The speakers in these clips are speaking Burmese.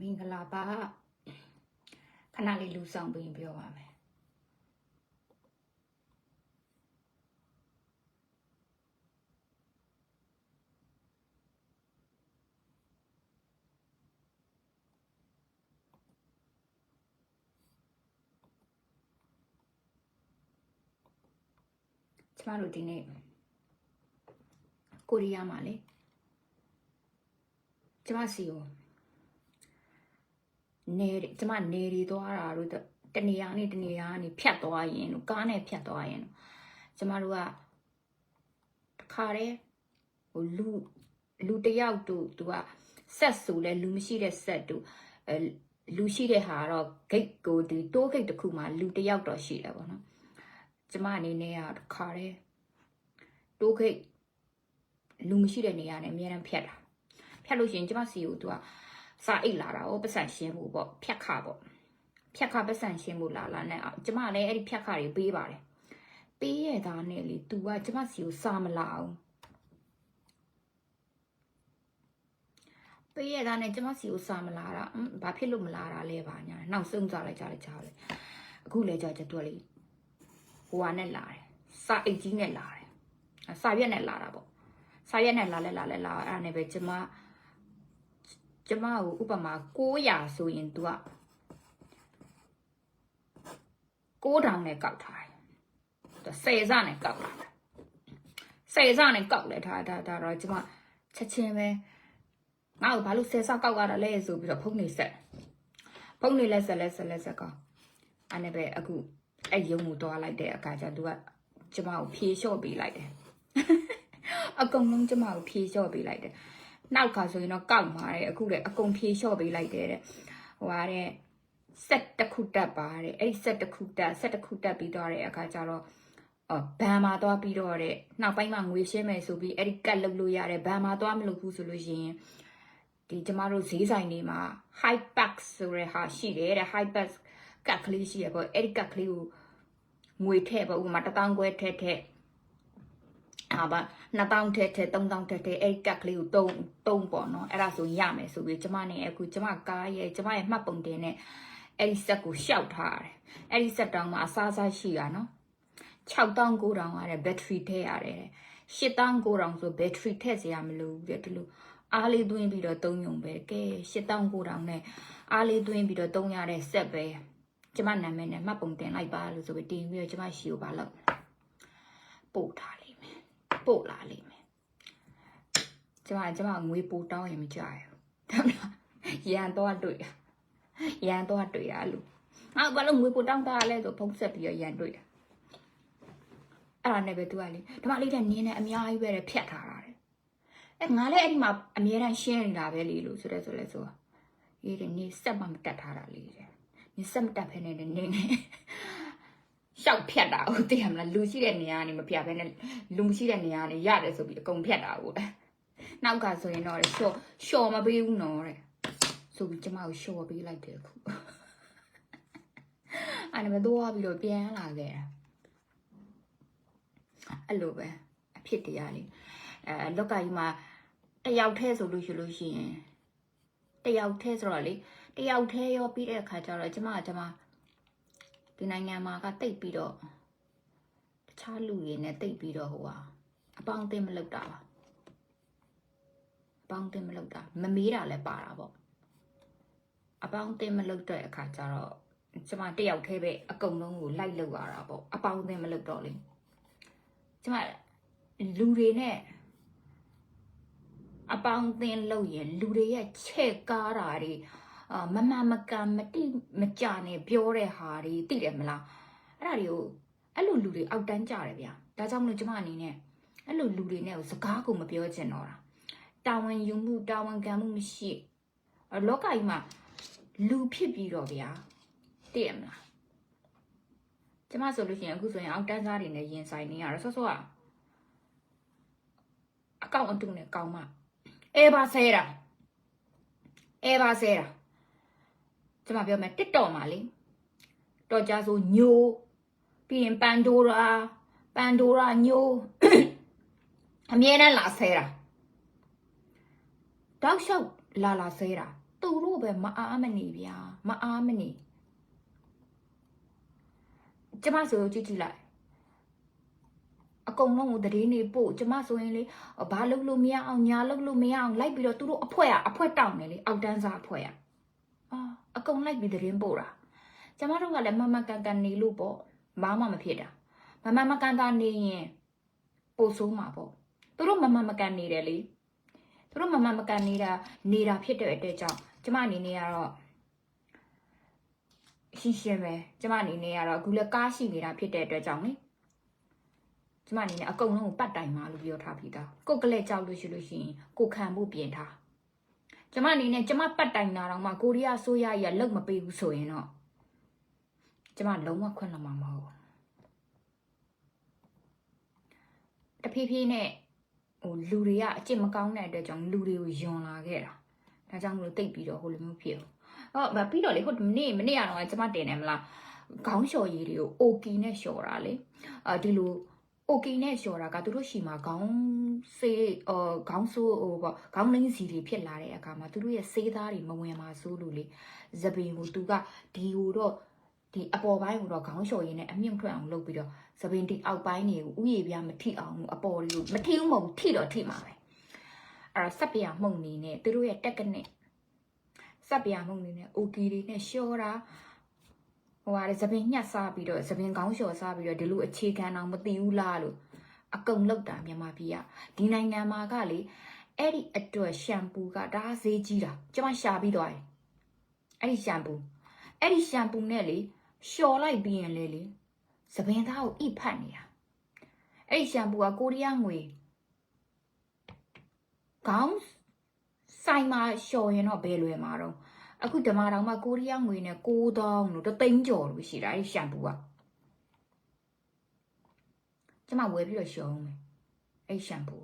မင်္ဂလာပါခဏလေးလူဆောင်ပြီးပြောပါမယ်ကျမတို့ဒီနေ့ကိုရီးယားမှာလေကျမစီကို နေကျမနေရီသွားတာတို့တနေရာနဲ့တနေရာကနေဖြတ်သွားရင်တို့ကားနဲ့ဖြတ်သွားရင်တို့ကျမတို့ကတခါတည်းဟိုလူလူတယောက်တို့သူကဆက်ဆိုလဲလူမရှိတဲ့ဆက်တို့အဲလူရှိတဲ့ဟာတော့ဂိတ်ကိုဒီတိုးဂိတ်တစ်ခုမှာလူတယောက်တော့ရှိတယ်ပေါ့နော်ကျမအနေနဲ့ကတခါတည်းတိုးဂိတ်လူမရှိတဲ့နေရာနဲ့အများအားဖြတ်တာဖြတ်လို့ရှိရင်ကျမစီကိုသူက စာအိတ်လာတာ哦ပတ်စံရှင်းဖို့ပေါ့ဖြတ်ခပေါ့ဖြတ်ခပတ်စံရှင်းဖို့လာလာနဲ့ကျမလည်းအဲ့ဒီဖြတ်ခတွေပေးပါတယ်ပေးရတာနဲ့လေ तू ကကျမစီကိုစာမလာအောင်ပေးရတာနဲ့ကျမစီကိုစာမလာတာဟမ်ဘာဖြစ်လို့မလာတာလဲပါညာနောက်ဆုံးကြလိုက်ကြလိုက်ကြလိုက်အခုလဲကြကြတော့လေဟိုဟာနဲ့လာတယ်စာအိတ်ကြီးနဲ့လာတယ်စာရွက်နဲ့လာတာပေါ့စာရွက်နဲ့လာလဲလာလဲလာအဲ့ဒါနဲ့ပဲကျမ ကျမကိုဥပမာ900ဆိုရင် तू က9000နဲ့ကောက်ထားတယ်သူ10စနဲ့ကောက်လာတယ်10စနဲ့ကောက်လဲထားဒါဒါတော့ကျမချက်ချင်းပဲငါ့ကိုဘာလို့10စကောက်ရတာလဲဆိုပြီးတော့ဖုန်းနေဆက်ဖုန်းနေလက်ဆက်လက်ဆက်လက်ဆက်ကောအဲ့နဲ့ပဲအခုအဲ့ရုံကိုတွားလိုက်တဲ့အခါကျ तू ကကျမကိုဖြေလျှော့ပေးလိုက်တယ်အကုန်လုံးကျမကိုဖြေလျှော့ပေးလိုက်တယ် နောက်ခါဆိုရင်တော့ကောက်မှာတဲ့အခုလေအကုန်ဖြေလျှော့ပေးလိုက်တယ်တဲ့ဟိုဟာတဲ့ဆက်တစ်ခုတက်ပါတဲ့အဲ့ဒီဆက်တစ်ခုတက်ဆက်တစ်ခုတက်ပြီးတော့တဲ့အခါကျတော့အော်ဘန်မှာသွားပြီးတော့တဲ့နောက်ပိုင်းမှာငွေရှင်းမယ်ဆိုပြီးအဲ့ဒီကတ်လုပ်လို့ရတယ်ဘန်မှာသွားမလုပ်ဘူးဆိုလို့ရှိရင်ဒီကျမတို့ဈေးဆိုင်တွေမှာ high pack ဆိုတဲ့ဟာရှိတယ်တဲ့ high pack ကတ်ကလေးရှိရပေါ့အဲ့ဒီကတ်ကလေးကိုငွေထည့်ပေါ့ဥပမာ1000ခွဲထည့်ထည့် ဟာပါ2000ထဲထဲ3000ထဲထဲအဲ့ကက်ကလေးကိုတုံးတုံးပေါ့နော်အဲ့ဒါဆိုရမယ်ဆိုပြီးကျမနဲ့အခုကျမကားရဲ့ကျမရဲ့မှတ်ပုံတင်နဲ့အဲ့ဒီဆက်ကိုရှောက်ထားရတယ်အဲ့ဒီဆက်တောင်မှာအစားစားရှိတာနော်6000 9000ရတယ်ဘက်ထရီထည့်ရတယ်8000 9000ဆိုဘက်ထရီထည့်စရာမလိုဘူးပြဒီလိုအားလေးသွင်းပြီးတော့သုံးယုံပဲကဲ8000 9000နဲ့အားလေးသွင်းပြီးတော့သုံးရတဲ့ဆက်ပဲကျမနာမည်နဲ့မှတ်ပုံတင်လိုက်ပါလို့ဆိုပြီးတင်ပြီးတော့ကျမရှိကိုပါလောက်ပို့ထားလေ ပို့လာလိမ့်မယ်ကျမကျမငွေပို့တောင်းရင်မကြရဘူးဒါမလားရန်တော့တွေ့ရန်တော့တွေ့ရလို့ငါဘာလို့ငွေပို့တောင်းတာလဲဆိုဖုံးဆက်ပြီးတော့ရန်တွေ့တာအဲ့ဒါနဲ့ပဲသူကလေဓမ္မလေးတဲ့နင်းနဲ့အများကြီးပဲဖြတ်ထားတာတဲ့အဲငါလည်းအဲ့ဒီမှာအများတန်းရှင်းနေတာပဲလေလို့ဆိုတဲ့ဆိုလဲဆိုအေးတဲ့နေစက်မှမတက်ထားတာလေတဲ့နေစက်မတက်ဖ ೇನೆ နေနေ ရှောက်ဖြတ်တာဟုတ်တယ်မလားလူရှိတဲ့နေရာကနေမဖြတ်ဘဲနဲ့လူမရှိတဲ့နေရာကနေရတယ်ဆိုပြီးအကုန်ဖြတ်တာဟုတ်နောက်ကဆိုရင်တော့ရှော့ရှော့မပေးဘူးနော်တဲ့ဆိုပြီးကျမကိုရှော့ပေးလိုက်တယ်အခုအဲ့ဒါပဲတော့ပြီးတော့ပြန်လာခဲ့တာအဲ့လိုပဲအဖြစ်တရားလေးအဲလောက်ကကြီးမှာတယောက်ထဲဆိုလို့ရှိလို့ရှိရင်တယောက်ထဲဆိုတော့လေတယောက်ထဲရောပြီးတဲ့အခါကျတော့ကျမကကျမ ဒီနိုင်ငံမှာကတိတ်ပြီးတော့တခြားလူတွေနဲ့တိတ်ပြီးတော့ဟိုဟာအပေါင်းအသင်းမလုပ်တာပါအပေါင်းအသင်းမလုပ်တာမမေးတာလည်းပါတာပေါ့အပေါင်းအသင်းမလုပ်တဲ့အခါကျတော့ကျမတယောက်တည်းပဲအကုန်လုံးကိုလိုက်လုပ်ရတာပေါ့အပေါင်းအသင်းမလုပ်တော့လေကျမလူတွေနဲ့အပေါင်းအသင်းလုပ်ရင်လူတွေရဲ့ချဲ့ကားတာတွေ အာမမမကန်မတိမကြနဲ့ပြောတဲ့ဟာတွေသိတယ်မလားအဲ့ဒါတွေကိုအဲ့လိုလူတွေအောက်တန်းကြတယ်ဗျာဒါကြောင့်မလို့ကျမအနေနဲ့အဲ့လိုလူတွေနဲ့ကိုစကားကိုမပြောချင်တော့တာတာဝန်ယူမှုတာဝန်ခံမှုမရှိအဲ့လောကကြီးမှာလူဖြစ်ပြီးတော့ဗျာသိရမလားကျမဆိုလို့ရှိရင်အခုဆိုရင်အောက်တန်းသားတွေနဲ့ရင်ဆိုင်နေရတော့ဆော့ဆော့အကောင့်အတုနဲ့ကောင်းမအဲပါဆဲတာအဲပါဆဲတာ ကျမပြောမယ်တစ်တော်မှာလေတော်ကြဆိုညိုပြီးရင်ပန်ဒိုရာပန်ဒိုရာညိုအမြဲတမ်းလာဆဲတာတောက်လျှောက်လာလာဆဲတာ သူတို့ပဲမအားမနေဗျာမအားမနေကျမဆိုကြည့်ကြည့်လိုက်အကုန်လုံးကိုတည်နေပို့ကျမဆိုရင်လေဘာလုပ်လို့မရအောင်ညာလုပ်လို့မရအောင်လိုက်ပြီးတော့သူတို့အဖွဲอ่ะအဖွဲတောင်းနေလေအောက်တန်းစားအဖွဲอ่ะ အာအကုန်လိုက်ပြီးတည်ပို့တာကျမတို့ကလည်းမမကန်ကန်နေလို့ပေါ့ဘာမှမဖြစ်တာမမမကန်တာနေရင်ပို့ဆိုးမှာပေါ့သူတို့မမမကန်နေတယ်လေသူတို့မမမကန်နေတာနေတာဖြစ်တဲ့အတွက်ကြောင့်ကျမအနေနဲ့ကတော့ရှင်းရှင်းပဲကျမအနေနဲ့ကတော့အခုလည်းကားရှိနေတာဖြစ်တဲ့အတွက်ကြောင့်လေကျမအနေနဲ့အကုန်လုံးကိုပတ်တိုင်မှာလို့ပြောထားပြီးသားကိုယ်ကလေးကြောက်လို့ရှိလို့ရှိရင်ကိုခံဖို့ပြင်ထား ကျမအနေနဲ့ကျမပတ်တိုင်တာတော့မှကိုရီးယားဆိုးရရလုတ်မပေးဘူးဆိုရင်တော့ကျမလုံးဝခွင့်လွှတ်မှာမဟုတ်ဘူးတဖြည်းဖြည်းနဲ့ဟိုလူတွေကအကျင့်မကောင်းတဲ့အတွက်ကြောင့်လူတွေကိုယွန်လာခဲ့တာဒါကြောင့်မလို့တိတ်ပြီးတော့ဟိုလိုမျိုးဖြစ်ဘူးဟောဗပြီးတော့လေဟိုမနေ့မနေ့ကတော့ကျမတင်တယ်မလားခေါင်းလျှော်ရည်တွေကို OK နဲ့လျှော်တာလေအာဒီလို OK နဲ့လျှော်တာကသူတို့ရှိမှာခေါင်းဆေးအော်ခေါင်းဆိုးဟိုပေါ့ခေါင်းလင်းစီတွေဖြစ်လာတဲ့အခါမှာသူတို့ရဲ့ဆေးသားတွေမဝင်ပါဆိုးလို့လေသပင်ကိုသူကဒီဟိုတော့ဒီအပေါ်ပိုင်းကိုတော့ခေါင်းလျှော်ရည်နဲ့အမြင့်ထွက်အောင်လုပ်ပြီးတော့သပင်ဒီအောက်ပိုင်းတွေကိုဥယျာဉ်ပြမထိအောင်အပေါ်တွေကိုမထိဘူးမဟုတ်ဘူးထိတော့ထိမှာပဲအဲ့တော့ဆက်ပြမှုန်နေနဲ့သူတို့ရဲ့တက်ကနစ်ဆက်ပြမှုန်နေနဲ့ OK တွေနဲ့လျှော်တာ ဟိုဟာလေသပင်ညှက်စားပြီးတော့သပင်ခေါင်းလျှော်စားပြီးတော့ဒီလိုအခြေခံအောင်မသိဘူးလားလို့အကုန်လောက်တာမြန်မာပြည်ကဒီနိုင်ငံမှာကလေအဲ့ဒီအတွက်ရှမ်ပူကဒါဈေးကြီးတာကျမရှာပြီးသွားတယ်အဲ့ဒီရှမ်ပူအဲ့ဒီရှမ်ပူနဲ့လေလျှော်လိုက်ပြီးရင်လေလေသပင်သားကိုအိဖတ်နေတာအဲ့ဒီရှမ်ပူကကိုရီးယားငွေခေါင်းဆိုင်မှာလျှော်ရင်တော့ဘယ်လွယ်မှာတော့ အခုဓမ္မတောင်မှာကိုရီးယားငွေနဲ့9000လို့တသိန်းကျော်လို့ရှိတာအဲ့ဒီရှမ်ပူကကျမဝယ်ပြီးတော့ရှောင်းမယ်အဲ့ရှမ်ပူ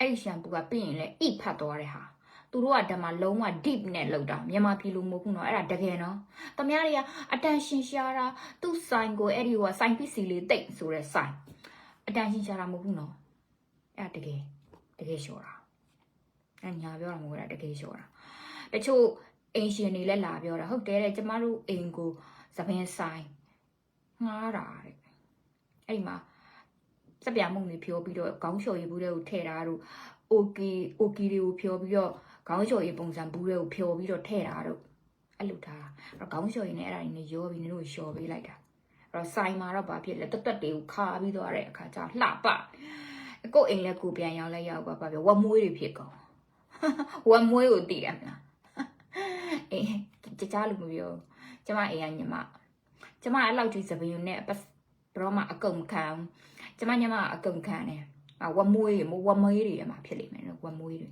အဲ့ရှမ်ပူကပြီးရင်လေအိဖတ်သွားတဲ့ဟာသူတို့ကဓမ္မလုံးဝ deep နဲ့လောက်တာမြန်မာပြည်လိုမဟုတ်ဘူးနော်အဲ့ဒါတကယ်နော်တမရတွေကအတန်ရှင်ရှားတာသူ့ဆိုင်ကိုအဲ့ဒီကဆိုင်ပစ္စည်းလေးတိတ်ဆိုတဲ့ဆိုင်အတန်ရှင်ရှားတာမဟုတ်ဘူးနော်အဲ့ဒါတကယ်တကယ်ရှော်တာအဲ့ညာပြောတာမဟုတ်ဘူးတကယ်ရှော်တာ တချို့အင်ရှင်တွေလည်းလာပြောတာဟုတ်တယ်တဲ့ကျမတို့အိမ်ကိုသပင်ဆိုင်ငှားတာတဲ့အဲ့ဒီမှာစက်ပြမုံတွေဖြောပြီးတော့ခေါင်းလျှော်ရည်ဘူးတွေကိုထည့်တာတို့ OK OK တွေကိုဖြောပြီးတော့ခေါင်းလျှော်ရည်ပုံစံဘူးတွေကိုဖြောပြီးတော့ထည့်တာတို့အဲ့လိုထားအဲ့တော့ခေါင်းလျှော်ရည်နဲ့အဲ့ဒါတွေနဲ့ရောပြီးနင်တို့လျှော်ပေးလိုက်တာအဲ့တော့ဆိုင်မှာတော့ဘာဖြစ်လဲတက်တက်တွေကိုခါပြီးတော့တဲ့အခါကျလှပကိုအိမ်လည်းကိုပြန်ရောက်လဲရောက်ပါပါပြဝက်မွေးတွေဖြစ်ကုန်ဝက်မွေးကိုတည်တယ်မလား အေးကြကြလို့မပြောကျမအိမ်ကညီမကျမအဲ့လောက်ကြီးစပင်းနဲ့ဘရောမအကုံခံကျမညမအကုံခံတယ်ဝက်မွေးတွေဝက်မွေးတွေမှာဖြစ်လိမ့်မယ်နော်ဝက်မွေးတွေ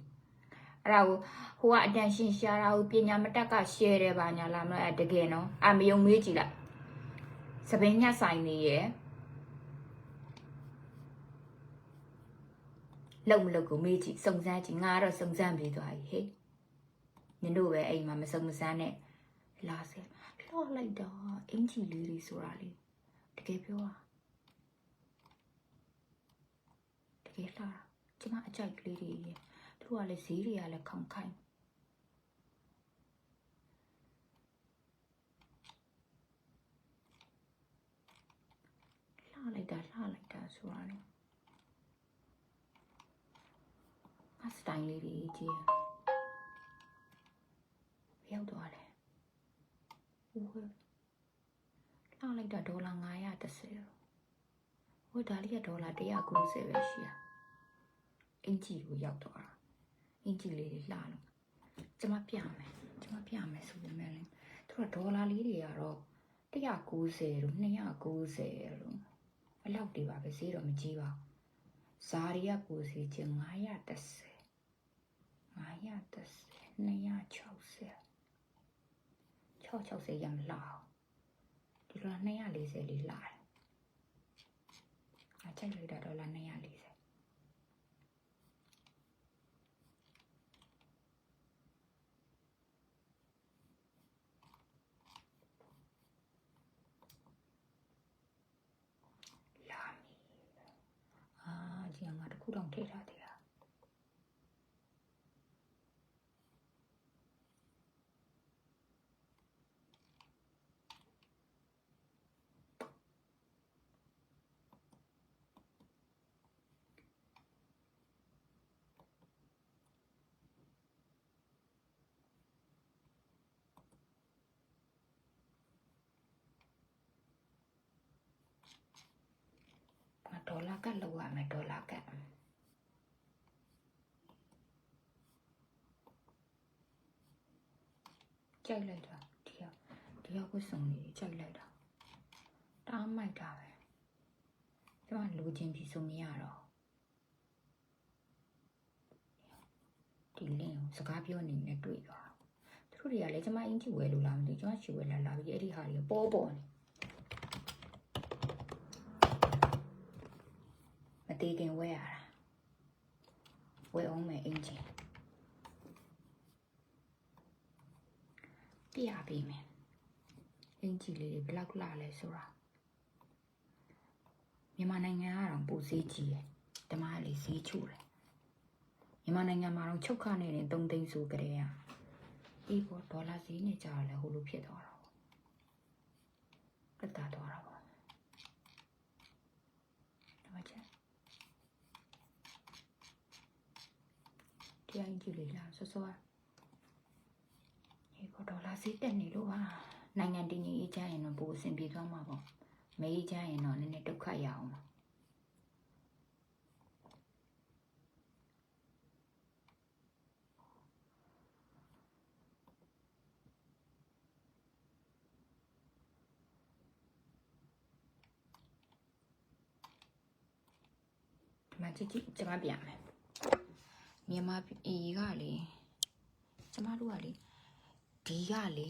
အဲ့ဒါကိုဟိုကအတန်ရှင်းရှားတာကိုပညာမတက်က share တယ်ပါညာလားမလားတကယ်နော်အမယုံမေးကြည့်လိုက်စပင်းညက်ဆိုင်နေရဲ့လုံမလုံကိုမေးကြည့်စုံစမ်းကြည့်ငါကတော့စုံစမ်းပြီးသွားပြီဟေ့ နင်တို့ပဲအိမ်မှာမစုံမစမ်းနဲ့လာစေလှော့လိုက်တော့အင်ဂျီလေးတွေဆိုတာလေတကယ်ပြောတာတကယ်လှတာကျမအကြိုက်ကလေးတွေရေသူတို့ကလည်းဈေးတွေကလည်းခေါင်ခိုင်းလှလိုက်တာလှလိုက်တာဆိုတာလေအစတိုင်းလေးတွေကြီး ရောက်သွားတယ်ဦးဟဲ့လှလိုက်တာဒေါ်လာ930ဟိုဒါလေးကဒေါ်လာ190ပဲရှိတာအင်ဂျီကိုရောက်သွားတာအင်ဂျီလေးတွေလှလို့ကျမပြမယ်ကျမပြမယ်ဆိုပေမဲ့လည်းသူကဒေါ်လာလေးတွေကတော့190လို့290လို့အလောက်တွေပါပဲဈေးတော့မကြီးပါဘူးဇာရီကကိုစီချင်း930 930 260 660ရမ်းလာဒီလို240လေးလာတယ်အချိုက်လိုက်တာဒေါ်လာ240လာမီအာဒီကငါတခုတော့ထိထားသေးတာ ဒေါ်လာကတ်လောက်ရမယ်ဒေါ်လာကတ်ကြိုက်လိုက်တာဒီရောက်ဒီရောက်ကိုစုံနေကြိုက်လိုက်တာတားမိုက်တာပဲကျမလူချင်းပြီဆိုမရတော့ဒီလင်းကိုစကားပြောနေနဲ့တွေ့သွားသူတို့တွေကလည်းကျမအင်ဂျီဝဲလို့လားမသိဘူးကျမချီဝဲလာလာပြီးအဲ့ဒီဟာတွေပေါ်ပေါ်နေ သေးခင်ဝဲရတာဝဲအောင်မယ်အင်ဂျီပြရပေးမယ်အင်ဂျီလေးတွေဘယ်လောက်လာလဲဆိုတာမြန်မာနိုင်ငံကတော့ပူစည်းကြီးတယ်ဓမ္မလေးစီးချို့တယ်မြန်မာနိုင်ငံမှာတော့ချုပ်ခနဲ့တင်3သိန်းဆိုကြတဲ့อ่ะအေးပေါ်ဒေါ်လာဈေးနဲ့ကြာလဲဟိုလိုဖြစ်သွားတာပေါ့ကတ်တာသွားတာပေါ့ဒီမှာချက် တရားကြီးလေးလားဆောဆောအေးပေါ်ဒေါ်လာဈေးတက်နေလို့ပါနိုင်ငံတည်ငြိမ်အေးချမ်းရင်တော့ပိုအဆင်ပြေသွားမှာပေါ့မအေးချမ်းရင်တော့နည်းနည်းဒုက္ခရအောင်ပါဒီမှာကြည့်ကြည့်ကျမပြန်မယ် မြန်မာပြည်ကလေကျမတို့ကလေဒီကလေ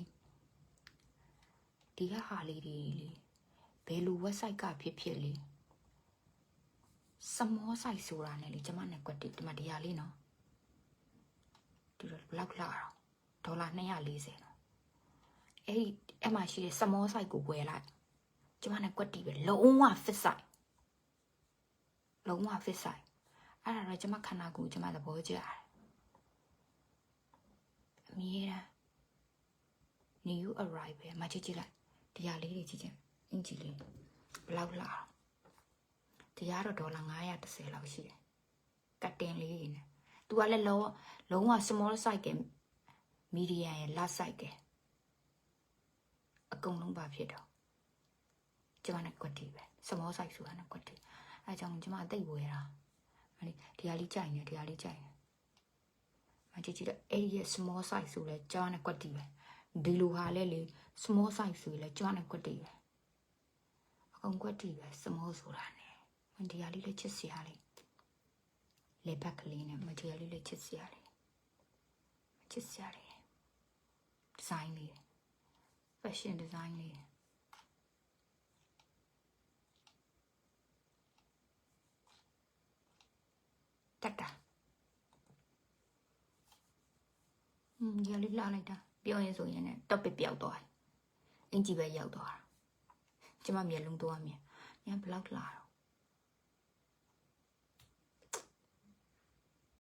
ဒီကဟာလေးတွေလေဘယ်လို website ကဖြစ်ဖြစ်လေစမော site ဆိုတာနဲ့လေကျမနဲ့ကွက်တိဒီမှာတရားလေးနော်ဒီတော့ဘလောက်လာတော့ဒေါ်လာ240နော်အဲ့ဒီအဲ့မှာရှိတဲ့စမော site ကိုဝယ်လိုက်ကျမနဲ့ကွက်တိပဲလုံးဝ fit site လုံးဝ fit site အဲ့ဒါတော့ကျမခန္ဓာကိုယ်ကျမသဘောကျတယ်အမြဲတမ်း new arrival မချစ်ကြည့်လိုက်တရားလေးတွေကြည့်ချင်းအင်ဂျီလေးဘယ်လောက်လာတရားတော့ဒေါ်လာ930လောက်ရှိတယ်ကတ်တင်လေးနေသူကလည်းလုံးလုံးဝ small size က medium ရဲ့ large size ကအကုန်လုံးပါဖြစ်တော့ကျမနဲ့ကွက်တီပဲ small size ဆိုတာနဲ့ကွက်တီအဲကြောင့်ကျမအသိဝယ်တာ မလေးတရားလေးကြိုက်နေတရားလေးကြိုက်နေမကြည့်ကြည့်တော့အဲ့ဒီရဲ့ small size ဆိုလဲကျမနဲ့ကွက်တီပဲဒီလိုဟာလဲလေ small size ဆိုလဲကျမနဲ့ကွက်တီပဲအကုန်ကွက်တီပဲ small ဆိုတာနဲ့မတရားလေးလည်းချစ်စရာလေးလေဘက်ကလေးနဲ့မတရားလေးလည်းချစ်စရာလေးချစ်စရာလေးဒီဇိုင်းလေး fashion design လေး တက်တာอืมဒီကလေးလာလိုက်တာပြောရင်ဆိုရင်လည်း topic ပျောက်သွားတယ်အင်ကြီးပဲရောက်သွားတာကျမမျက်လုံးသွားမြင်ညဘလောက်လာတော့